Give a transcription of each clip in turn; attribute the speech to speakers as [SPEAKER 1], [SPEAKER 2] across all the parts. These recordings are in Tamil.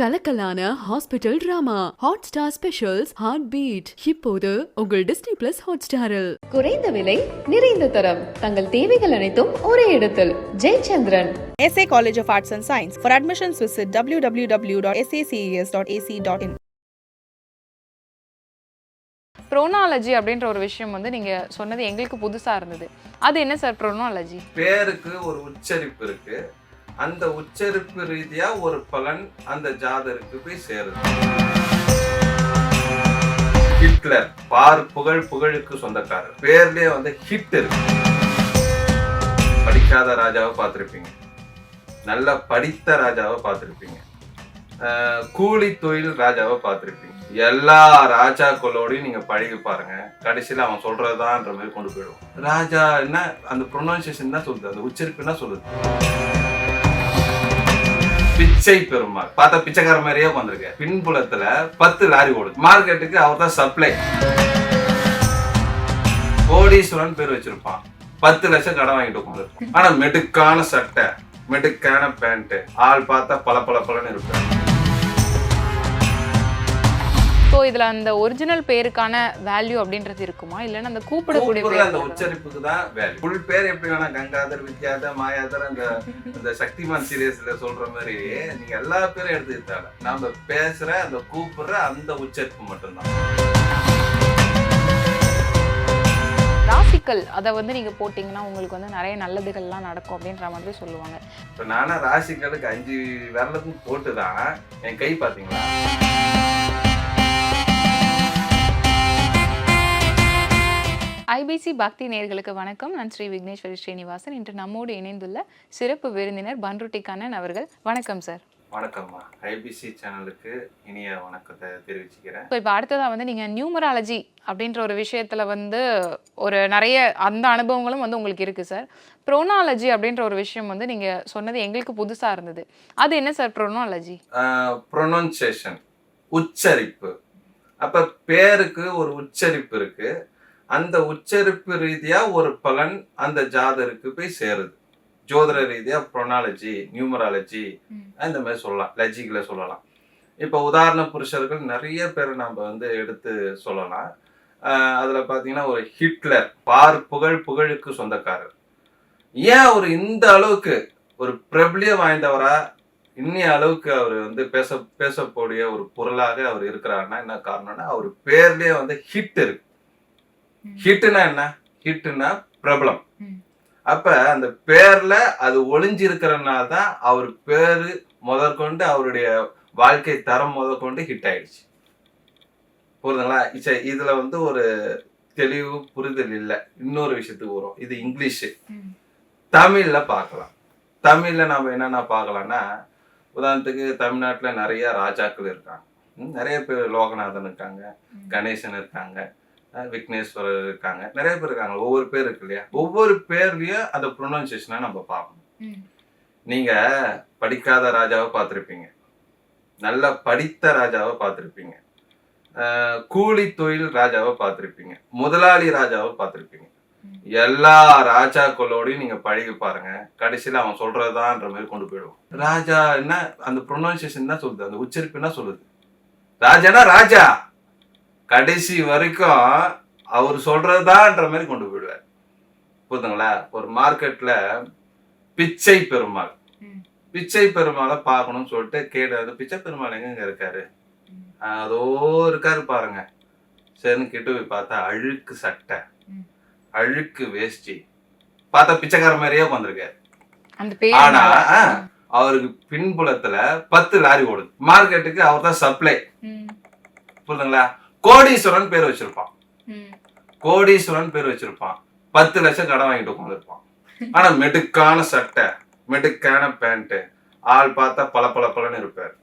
[SPEAKER 1] கலக்கலான hospital drama. Hotstar specials heart beat இப்போது உங்கள் டிஸ்னி பிளஸ் ஹாட் ஸ்டாரில்
[SPEAKER 2] குறைந்த விலை நிறைந்த தரம். தங்கள் தேவைகள் அனைத்தும் ஒரே இடத்தில். Jayachandran.
[SPEAKER 3] SA College of Arts and Science. For admissions, visit www.saces.ac.in.
[SPEAKER 4] ப்ரோனாலஜி அப்படின்ற ஒரு விஷயம் வந்து நீங்க சொன்னது எங்களுக்கு புதுசா இருந்தது. அது என்ன சார் ப்ரோனாலஜி
[SPEAKER 5] பேருக்கு ஒரு உச்சரிப்பு இருக்கு. அந்த உச்சரிப்பு ரீதியா ஒரு பலன் அந்த ஜாதருக்கு போய் சேருது. ஹிட்லர் பார் புகழ் புகழுக்கு சொந்தக்காரர். பேர்லயே வந்து ஹிட் இருக்கு. படிக்காத ராஜாவை பார்த்துருப்பீங்க. நல்ல படித்த ராஜாவை பார்த்துருப்பீங்க. கூலி தொழில் ராஜாவை பார்த்துருப்பீங்க. எல்லா ராஜாக்களோடையும் நீங்க பழகி பாருங்க. கடைசியில் அவன் சொல்றதுதான்ற மாதிரி கொண்டு போயிடுவோம் ராஜா என்ன அந்த ப்ரொனவுன்சியேஷன் தான் சொல்லுது. அந்த உச்சரிப்பு என்ன சொல்லுது. பிச்சை பெருமாள். பார்த்தா பிச்சைக்கார மாதிரியே வந்திருக்க பின்புலத்துல பத்து லாரி ஓடுது. மார்க்கெட்டுக்கு அவர் தான் சப்ளை கோடீஸ்வரன் பேர் வச்சிருப்பான். பத்து லட்சம் கடன் வாங்கிட்டு உட்காந்துருப்பான் ஆனா மெடுக்கான சட்டை மெடுக்கான பேண்ட் ஆள் பார்த்தா பல பல பலன்னு இருப்பாரு.
[SPEAKER 4] ஸோ இதுல அந்த ஒரிஜினல் பேருக்கான வேல்யூ அப்படின்றது இருக்குமா? இல்லைன்னா அந்த கூப்பிடக்கூடிய
[SPEAKER 5] அந்த உச்சரிப்புக்கு தான் வேல்யூ ஃபுல் பேர் எப்படி வேணா கங்காதர் வித்யாதர் மாயாதர் அந்த அந்த சக்திமான் சீரியஸ்ல சொல்ற மாதிரி நீங்க எல்லா பேரும் எடுத்துக்கிட்டாங்க நாம பேசுற அந்த கூப்பிடுற அந்த உச்சரிப்பு மட்டும்தான்.
[SPEAKER 4] ராசிக்கல் அதை வந்து நீங்க போட்டீங்கன்னா உங்களுக்கு வந்து நிறைய நல்லதுகள்லாம் நடக்கும் அப்படின்ற மாதிரி சொல்லுவாங்க.
[SPEAKER 5] இப்ப நானா ராசிகளுக்கு அஞ்சு விரலுக்கும் போட்டுதான் என் கை பாத்தீங்களா
[SPEAKER 4] ஐபிசி பக்தி நேயர்களுக்கு வணக்கம். நான் ஸ்ரீ விக்னேஸ்வரி ஸ்ரீனிவாசன். இன்று நம்மோடு இணைந்துள்ள சிறப்பு விருந்தினர் பன்ருட்டி கண்ணன் அவர்கள். வணக்கம் சார்.
[SPEAKER 5] வணக்கம்மா. ஐபிசி சேனலுக்கு இனிய வணக்கத்தை தெரிவிச்சுக்கிறேன்.
[SPEAKER 4] ஸோ இப்போ அடுத்ததாக வந்து நீங்கள் நியூமராலஜி அப்படின்ற ஒரு விஷயத்தில் வந்து ஒரு நிறைய அந்த அனுபவங்களும் வந்து உங்களுக்கு இருக்குது சார். ப்ரோனாலஜி அப்படின்ற ஒரு விஷயம் வந்து நீங்கள் சொன்னது எங்களுக்கு புதுசாக இருந்தது. அது என்ன சார் ப்ரோனாலஜி?
[SPEAKER 5] ப்ரொனவுன்சியேஷன் உச்சரிப்பு. அப்ப பேருக்கு ஒரு உச்சரிப்பு இருக்கு. அந்த உச்சரிப்பு ரீதியா ஒரு பலன் அந்த ஜாதருக்கு போய் சேருது. ஜோதிட ரீதியா ப்ரொனாலஜி நியூமராலஜி இந்த மாதிரி சொல்லலாம். லஜிக்கில் சொல்லலாம். இப்போ உதாரண புருஷர்கள் நிறைய பேர் நம்ம வந்து எடுத்து சொல்லலாம். அதுல பாத்தீங்கன்னா ஒரு ஹிட்லர் பார் புகழ் புகழுக்கு சொந்தக்காரர். ஏன் அவர் இந்த அளவுக்கு ஒரு பிரபலியம் வாய்ந்தவரா? இன்னிய அளவுக்கு அவர் வந்து பேச பேசக்கூடிய ஒரு பொருளாக அவர் இருக்கிறாருன்னா என்ன காரணம்னா அவர் பேர்லயே வந்து ஹிட் இருக்கு. ஹிட்னா என்ன? ஹிட்னா பிரபலம். அப்ப அந்த பேர்ல அது ஒளிஞ்சிருக்கிறனால தான் அவர் பேரு முதற்கொண்டு அவருடைய வாழ்க்கை தரம் முதற்கொண்டு ஹிட் ஆயிடுச்சு. புரியுதுங்களா? சரி இதுல வந்து ஒரு தெளிவு புரிதல் இல்லை. இன்னொரு விஷயத்துக்கு வரும் இது இங்கிலீஷு. தமிழ்ல பார்க்கலாம். தமிழ்ல நம்ம என்னென்ன பார்க்கலாம்னா உதாரணத்துக்கு தமிழ்நாட்டுல நிறைய ராஜாக்கள் இருக்காங்க. நிறைய பேர் லோகநாதன் இருக்காங்க. கணேசன் இருக்காங்க. விக்னேஸ்வரர் இருக்காங்க. நிறைய பேர் இருக்காங்க. ஒவ்வொரு பேர் இருக்கு இல்லையா? ஒவ்வொரு பேர்லயும் அந்த ப்ரொனவுன்சியேஷனை நம்ம பார்க்கணும். நீங்க படிக்காத ராஜாவை பார்த்துருப்பீங்க. நல்ல படித்த ராஜாவை பார்த்துருப்பீங்க. கூலி தொழில் ராஜாவை பார்த்துருப்பீங்க. முதலாளி ராஜாவை பார்த்துருப்பீங்க. எல்லா ராஜாக்களோடையும் நீங்க பழகி பாருங்க. கடைசியில அவன் சொல்றதுதான்ற மாதிரி கொண்டு போயிடுவோம் ராஜா என்ன? அந்த ப்ரொனவுன்சியேஷன் தான் சொல்லுது. அந்த உச்சரிப்பு என்ன சொல்லுது. ராஜானா ராஜா. கடைசி வரைக்கும் அவர் சொல்றதுதான்ற மாதிரி கொண்டு போயிடுவார். புரியுதுங்களா ஒரு மார்க்கெட்ல பிச்சை பெருமாள். பிச்சை பெருமாளை பார்க்கணும்னு சொல்லிட்டு கேடு அந்த பிச்சை பெருமாள் எங்கங்க இருக்காரு? அதோ இருக்காரு பாருங்க. சரின்னு கிட்ட போய் பார்த்தா அழுக்கு சட்டை. அழுக்கு வேஷ்டி. பார்த்தா பிச்சைக்கார மாதிரியே
[SPEAKER 4] பேர்
[SPEAKER 5] ஆனா அவருக்கு பின்புலத்துல பத்து லாரி ஓடுது. மார்க்கெட்டுக்கு அவர் தான் சப்ளை புரியுதுங்களா கோடீஸ்வரன் பேர் வச்சிருப்பான். கோடீஸ்வரன் பேர் வச்சிருப்பான். பத்து லட்சம் கடன் வாங்கிட்டு உட்காந்துருப்பான் ஆனா மெடுக்கான சட்டை மெடுக்கான பேண்ட் ஆள் பார்த்தா பல பல பலன்னு இருப்பாரு.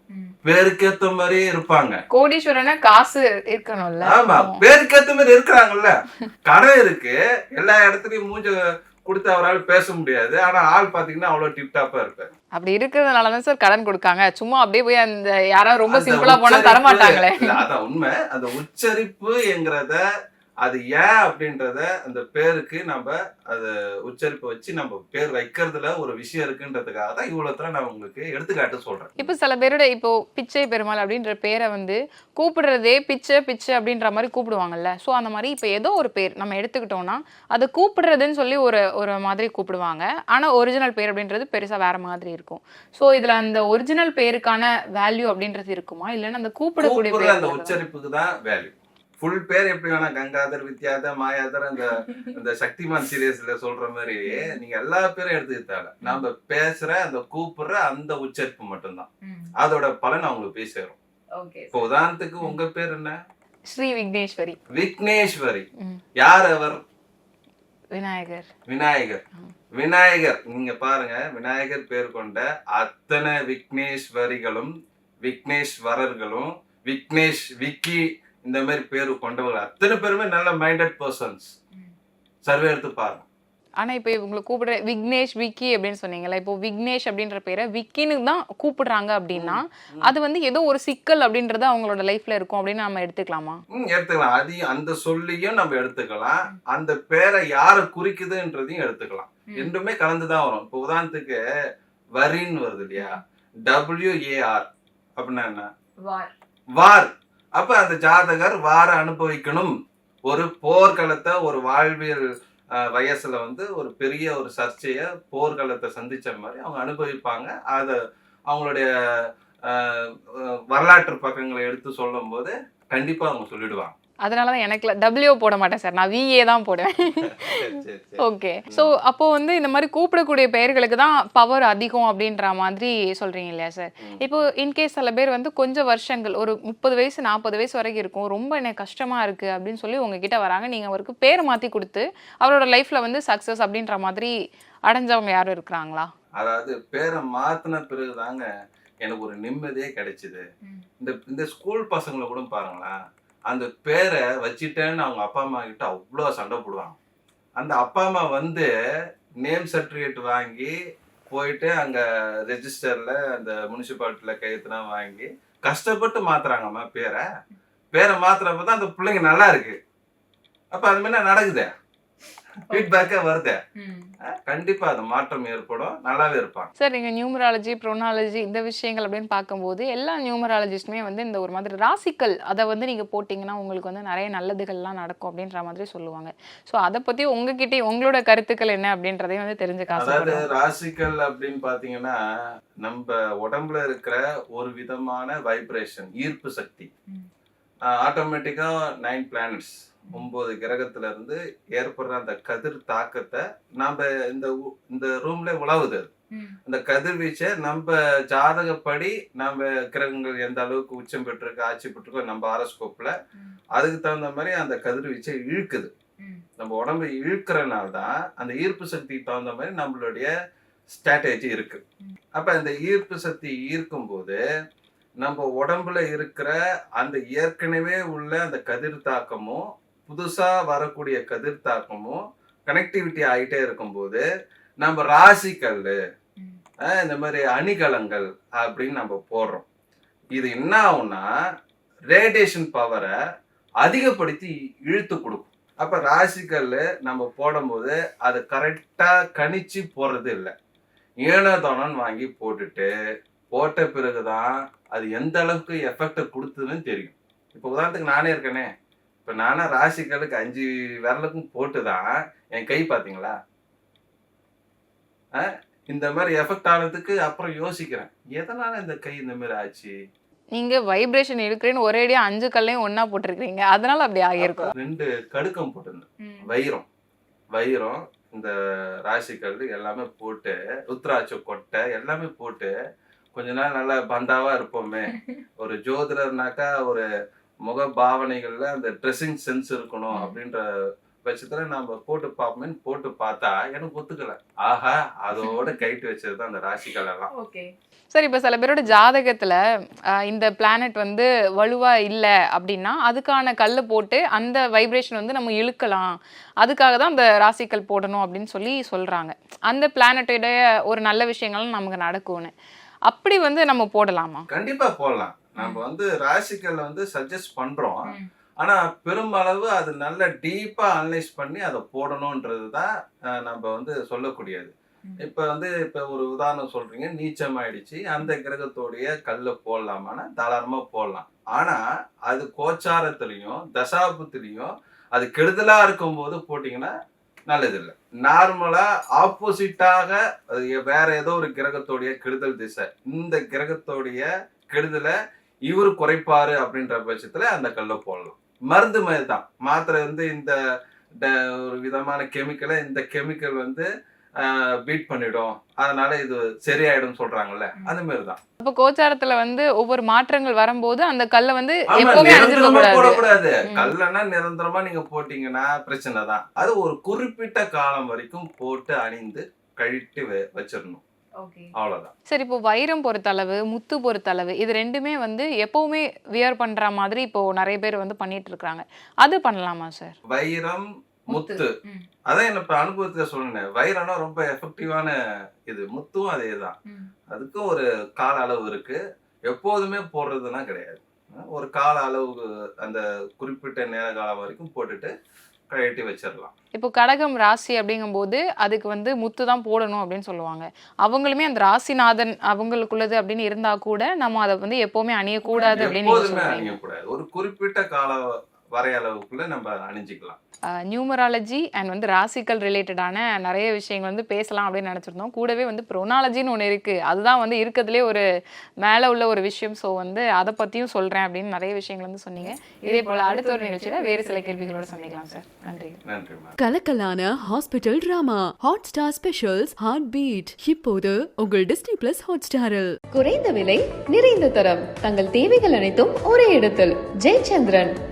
[SPEAKER 5] பேருக்கேத்த மாதிரியே இருப்பாங்க.
[SPEAKER 4] கோடீஸ்வரனா காசு இருக்கணும்ல.
[SPEAKER 5] ஆமா பேருக்கேத்த மாதிரி இருக்கிறாங்கல்ல. கடை இருக்கு எல்லா இடத்துலயும் மூஞ்ச கொடுத்து அவரால் பேச முடியாது. ஆனா ஆள் பாத்தீங்கன்னா அவ்வளவு டிப்டாப்பா இருப்பாரு.
[SPEAKER 4] அப்படி இருக்கிறதுனால தான் சார் கடன் கொடுக்காங்க. சும்மா அப்படியே போய் அந்த யாராவது ரொம்ப
[SPEAKER 5] அந்த
[SPEAKER 4] சிம்பிளா போனா
[SPEAKER 5] உச்சரிப்பு-
[SPEAKER 4] தர மாட்டாங்களே
[SPEAKER 5] இல்ல, அதான் உண்மை. அந்த உச்சரிப்பு என்கிறத அது ஏன் அப்படின்றத அந்த பேருக்கு நம்ம அது உச்சரிப்பை வச்சு நம்ம பேர் வைக்கிறதுல ஒரு விஷயம் இருக்குன்றதுக்காக தான் இவ்வளவு நான் உங்களுக்கு எடுத்துக்காட்டு சொல்றேன்.
[SPEAKER 4] இப்போ சில பேரோட இப்போ பிச்சை பெருமாள் அப்படின்ற பேரை வந்து கூப்பிடுறதே பிச்சை பிச்சை அப்படின்ற மாதிரி கூப்பிடுவாங்கல்ல. ஸோ அந்த மாதிரி இப்போ ஏதோ ஒரு பேர் நம்ம எடுத்துக்கிட்டோம்னா அதை கூப்பிடுறதுன்னு சொல்லி ஒரு ஒரு மாதிரி கூப்பிடுவாங்க. ஆனால் ஒரிஜினல் பேர் அப்படின்றது பெருசாக வேற மாதிரி இருக்கும். ஸோ இதில் அந்த ஒரிஜினல் பேருக்கான வேல்யூ அப்படின்றது இருக்குமா? இல்லைன்னா அந்த கூப்பிடக்கூடிய
[SPEAKER 5] அந்த உச்சரிப்புக்கு தான் வேல்யூ ஃபுல் பேர் எப்படி வேணா கங்காதர் வித்யாதர் மாயாதர் அந்த அந்த சக்திமான் சீரியஸ்ல சொல்ற மாதிரி நீங்க எல்லா பேரும் எடுத்துக்கிட்டால நம்ம பேசுற அந்த கூப்பிடுற அந்த உச்சரிப்பு மட்டும்தான். அதோட பலன் அவங்களுக்கு போய் சேரும்.
[SPEAKER 4] ஓகே.
[SPEAKER 5] இப்போ உதாரணத்துக்கு உங்க பேர் என்ன?
[SPEAKER 4] ஸ்ரீ விக்னேஸ்வரி.
[SPEAKER 5] விக்னேஸ்வரி. யார் அவர்?
[SPEAKER 4] விநாயகர்.
[SPEAKER 5] விநாயகர். விநாயகர். நீங்க பாருங்க விநாயகர் பேர் கொண்ட அத்தனை விக்னேஸ்வரிகளும் விக்னேஸ்வரர்களும் விக்னேஷ் விக்கி இந்த மாதிரி பேர் கொண்டவர்கள் அத்தனை பேருமே நல்ல மைண்டட் பர்சன்ஸ் சர்வே எடுத்து பாருங்க.
[SPEAKER 4] ஆனா இப்போ இவங்களை கூப்பிடுற விக்னேஷ் விக்கி அப்படின்னு சொன்னீங்கல்ல இப்போ விக்னேஷ் அப்படின்ற பேரை விக்கின்னு தான் கூப்பிடுறாங்க அப்படின்னா அது வந்து ஏதோ ஒரு சிக்கல் அப்படின்றது அவங்களோட லைஃப்ல இருக்கும் அப்படின்னு நம்ம எடுத்துக்கலாமா?
[SPEAKER 5] ம், எடுத்துக்கலாம். அதையும் அந்த சொல்லியும் நம்ம எடுத்துக்கலாம். அந்த பேரை யாரை குறிக்குதுன்றதையும் எடுத்துக்கலாம். ரெண்டுமே கலந்துதான் வரும். இப்போ உதாரணத்துக்கு வரின்னு வருது இல்லையா? டபிள்யூஏஆர் அப்படின்னா என்ன? வார். அப்ப அந்த ஜாதகர் வார அனுபவிக்கணும். ஒரு போர்க்களத்தை ஒரு வாழ்வியல் வயசுல வந்து ஒரு பெரிய ஒரு சர்ச்சைய போர்க்களத்தை சந்திச்ச மாதிரி அவங்க அனுபவிப்பாங்க. அதை அவங்களுடைய வரலாற்று பக்கங்களை எடுத்து சொல்லும்போது கண்டிப்பா அவங்க சொல்லிடுவாங்க.
[SPEAKER 4] அதனாலதான் எனக்கு டபிள்யூ போட மாட்டேன் சார் நான் விஏ தான் போடுவேன். ஓகே ஸோ அப்போ வந்து இந்த மாதிரி கூப்பிடக்கூடிய பெயர்களுக்கு தான் பவர் அதிகம் அப்படின்ற மாதிரி சொல்றீங்க இல்லையா சார் இப்போ இன்கேஸ் சில பேர் வந்து கொஞ்சம் வருஷங்கள் ஒரு முப்பது வயசு நாற்பது வயசு வரைக்கும் இருக்கும். ரொம்ப எனக்கு கஷ்டமா இருக்கு அப்படின்னு சொல்லி உங்ககிட்ட வராங்க. நீங்க அவருக்கு பேர் மாத்தி கொடுத்து அவரோட லைஃப்ல வந்து சக்சஸ் அப்படின்ற மாதிரி அடைஞ்சவங்க யாரும் இருக்கிறாங்களா?
[SPEAKER 5] அதாவது பேரை மாத்தின பிறகுதாங்க எனக்கு ஒரு நிம்மதியே கிடைச்சது. இந்த இந்த ஸ்கூல் பசங்களை கூட பாருங்களேன். அந்த பேரை வச்சுட்டேன்னு அவங்க அப்பா அம்மா கிட்ட அவ்வளோ சண்டை போடுவாங்க. அந்த அப்பா அம்மா வந்து நேம் சர்டிஃபிகேட் வாங்கி போயிட்டு அங்கே ரெஜிஸ்டரில் அந்த முனிசிபாலிட்டியில் கையெழுத்துலாம் வாங்கி கஷ்டப்பட்டு மாத்துறாங்கம்மா பேரை. பேரை மாத்துறப்ப தான் அந்த பிள்ளைங்க நல்லா இருக்கு. அப்போ அது மாதிரி நடக்குதே? ஃபீட்பேக்கே வருதே. கண்டிப்பா அது மாற்றம் ஏற்படும். நல்லாவே இருப்பாங்க.
[SPEAKER 4] சார் நீங்கள் நியூமராலஜி ப்ரோனாலஜி இந்த விஷயங்கள் அப்படின்னு பார்க்கும்போது எல்லா நியூமராலஜிஸ்ட்டுமே வந்து இந்த ஒரு மாதிரி ராசிக்கல் அதை வந்து நீங்கள் போட்டிங்கன்னா உங்களுக்கு வந்து நிறைய நல்லதுகள்லாம் நடக்கும் அப்படின்ற மாதிரி சொல்லுவாங்க. ஸோ அதை பற்றி உங்ககிட்ட உங்களோட கருத்துக்கள் என்ன அப்படின்றதையும் வந்து தெரிஞ்சுக்க
[SPEAKER 5] அதாவது ராசிக்கல் அப்படின்னு பாத்தீங்கன்னா நம்ம உடம்புல இருக்கிற ஒரு விதமான வைப்ரேஷன் ஈர்ப்பு சக்தி. ஆட்டோமேட்டிக்கா நைன் பிளானட்ஸ் ஒன்பது கிரகத்துல இருந்து ஏற்படுற அந்த கதிர் தாக்கத்தை நாம இந்த இந்த ரூம்ல உழவுது. அந்த கதிர்வீச்சை நம்ம ஜாதகப்படி நம்ம கிரகங்கள் எந்த அளவுக்கு உச்சம் பெற்றிருக்கு ஆட்சி பெற்றிருக்கோ நம்ம ஆரோஸ்கோப்ல அதுக்கு தகுந்த மாதிரி அந்த கதிர்வீச்சை இழுக்குது. நம்ம உடம்பு இழுக்கிறனால தான் அந்த ஈர்ப்பு சக்திக்கு தகுந்த மாதிரி நம்மளுடைய ஸ்ட்ராட்டஜி இருக்கு. அப்ப அந்த ஈர்ப்பு சக்தி ஈர்க்கும் போது நம்ம உடம்புல இருக்கிற அந்த ஏற்கனவே உள்ள அந்த கதிர் தாக்கமும் புதுசாக வரக்கூடிய கதிர் தாக்கமும் கனெக்டிவிட்டி ஆகிட்டே இருக்கும்போது நம்ம ராசிக்கல் இந்த மாதிரி அணிகலங்கள் அப்படின்னு நம்ம போடுறோம். இது என்ன ஆகும்னா ரேடியேஷன் பவரை அதிகப்படுத்தி இழுத்து கொடுக்கும். அப்போ ராசிக்கல் நம்ம போடும்போது அது கரெக்டாக கணிச்சு போடுறது இல்லை. ஏனோ தானோன்னு வாங்கி போட்டுட்டு போட்ட பிறகுதான் அது எந்த அளவுக்கு எஃபெக்டை கொடுத்ததுன்னு தெரியும். இப்போ உதாரணத்துக்கு நானே இருக்கேனே இப்போ நானே ராசிக்கலுக்கு அஞ்சு விரலுக்கும் போட்டுதான் என் கை பார்த்தீங்களா இந்த மாதிரி எஃபெக்ட் ஆனதுக்கு அப்புறம் யோசிக்கிறேன். எதனால இந்த கை இந்த மாதிரி ஆச்சு?
[SPEAKER 4] நீங்கள் வைப்ரேஷன் இருக்கிறேன்னு ஒரேடியாக அஞ்சு கல்லையும் ஒன்றா போட்டிருக்கிறீங்க. அதனால அப்படி ஆகியிருக்கும்.
[SPEAKER 5] ரெண்டு கடுக்கம் போட்டிருந்தேன். வைரம். வைரம் இந்த ராசிக்கல் எல்லாமே போட்டு ருத்ராட்ச கொட்டை எல்லாமே போட்டு கொஞ்ச நாள் நல்லா பந்தாவா இருப்போமே. ஒரு ஜோதிடர்னாக்கா ஒரு முக பாவனைகள்ல அந்த ட்ரெஸ்ஸிங் சென்ஸ் இருக்கணும் அப்படின்ற பட்சத்துல நம்ம போட்டு பார்ப்போமேன்னு போட்டு பார்த்தா எனக்கு ஒத்துக்கல. ஆஹா அதோட கைட்டு வச்சது தான் அந்த ராசிகள் எல்லாம்.
[SPEAKER 4] சார் இப்போ சில பேரோட ஜாதகத்துல இந்த பிளானட் வந்து வலுவா இல்லை அப்படின்னா அதுக்கான கல்லை போட்டு அந்த வைப்ரேஷன் வந்து நம்ம இழுக்கலாம். அதுக்காக தான் அந்த ராசிக்கல் போடணும் அப்படின்னு சொல்லி சொல்றாங்க. அந்த பிளானட்டோட ஒரு நல்ல விஷயங்களும் நமக்கு நடக்கும்னு. அப்படி வந்து நம்ம போடலாமா?
[SPEAKER 5] கண்டிப்பா போடலாம். நம்ம வந்து ராசிக்கல்ல வந்து சஜஸ்ட் பண்றோம். ஆனா பெருமளவு அது நல்ல டீப்பா அனலைஸ் பண்ணி அதை போடணுன்றது தான் நம்ம வந்து சொல்லக்கூடியது. இப்ப வந்து இப்ப ஒரு உதாரணம் சொல்றீங்க நீச்சம் ஆயிடுச்சு அந்த கிரகத்தோடைய கல்லை போடலாமான்னா தாராளமா போடலாம். ஆனா அது கோச்சாரத்திலையும் தசாபத்திலையும் அது கெடுதலா இருக்கும்போது போட்டீங்கன்னா நல்லதில்லை. நார்மலா ஆப்போசிட்டாக வேற ஏதோ ஒரு கிரகத்தோடைய கெடுதல் திசை. இந்த கிரகத்தோடைய கெடுதலை இவர் குறைப்பாரு அப்படின்ற பட்சத்துல அந்த கல்லை போடலாம் மருந்து மாதிரி தான். மாத்திரை வந்து இந்த ஒரு விதமான கெமிக்கலை இந்த கெமிக்கல் வந்து பீட் பண்ணிடும். அதனால இது சரியாயிடும் சொல்றாங்கல்ல. அந்த மாதிரி தான்.
[SPEAKER 4] அப்ப கோச்சாரத்துல வந்து ஒவ்வொரு மாற்றங்கள் வரும்போது அந்த கல்லை வந்து எப்பவுமே
[SPEAKER 5] போடக்கூடாது. கல்லனா நிரந்தரமா நீங்க போட்டீங்கன்னா பிரச்சனை தான். அது ஒரு குறிப்பிட்ட காலம் வரைக்கும் போட்டு அணிந்து கழிட்டு வச்சிடணும். அவ்வளவுதான்.
[SPEAKER 4] சரி இப்போ வைரம் பொறுத்தளவு முத்து பொறுத்தளவு இது ரெண்டுமே வந்து எப்பவுமே வியர் பண்ற மாதிரி இப்போ நிறைய பேர் வந்து பண்ணிட்டு இருக்காங்க அது பண்ணலாமா சார்?
[SPEAKER 5] வைரம்
[SPEAKER 4] முத்து.
[SPEAKER 5] அதான் என்ன இப்ப அனுபவத்துல சொன்னேன் வைரம்னா ரொம்ப எஃபெக்டிவான இது. முத்தும் அதே தான். அதுக்கும் ஒரு கால அளவு இருக்கு. எப்போதுமே போடுறதுன்னா கிடையாது. ஒரு கால அளவு அந்த குறிப்பிட்ட நேர காலம் வரைக்கும் போட்டுட்டு கழட்டி வச்சிடலாம்
[SPEAKER 4] இப்போ கடகம் ராசி அப்படிங்கும்போது அதுக்கு வந்து முத்து தான் போடணும் அப்படின்னு சொல்லுவாங்க. அவங்களுமே அந்த ராசிநாதன் அவங்களுக்குள்ளது அப்படின்னு இருந்தா கூட நம்ம அதை வந்து எப்பவுமே அணியக்கூடாது அப்படின்னு
[SPEAKER 5] அணியக்கூடாது. ஒரு குறிப்பிட்ட கால வரையளவுக்குள்ள நம்ம அணிஞ்சிக்கலாம்.
[SPEAKER 4] நியூமராலஜி அண்ட் வந்து ராசிக்கல் ரிலேட்டடான நிறைய விஷயங்கள் வந்து பேசலாம் அப்படின்னு நினச்சிருந்தோம். கூடவே வந்து ப்ரொனாலஜின்னு ஒன்று இருக்குது அதுதான் வந்து இருக்கிறதுலே ஒரு மேலே உள்ள ஒரு விஷயம். ஸோ வந்து அதை பற்றியும் சொல்கிறேன் அப்படின்னு நிறைய விஷயங்கள் வந்து சொன்னீங்க. இதே போல் அடுத்த ஒரு நிகழ்ச்சியில் வேறு சில கேள்விகளோட சந்திக்கலாம் சார் நன்றி.
[SPEAKER 1] கலக்கலான hospital drama Hotstar specials heart beat இப்போது உங்கள் டிஸ்னி பிளஸ் ஹாட் ஸ்டாரில்
[SPEAKER 2] குறைந்த விலை நிறைந்த தரம். தங்கள் தேவைகள் அனைத்தும் ஒரே இடத்தில். ஜெயச்சந்திரன்.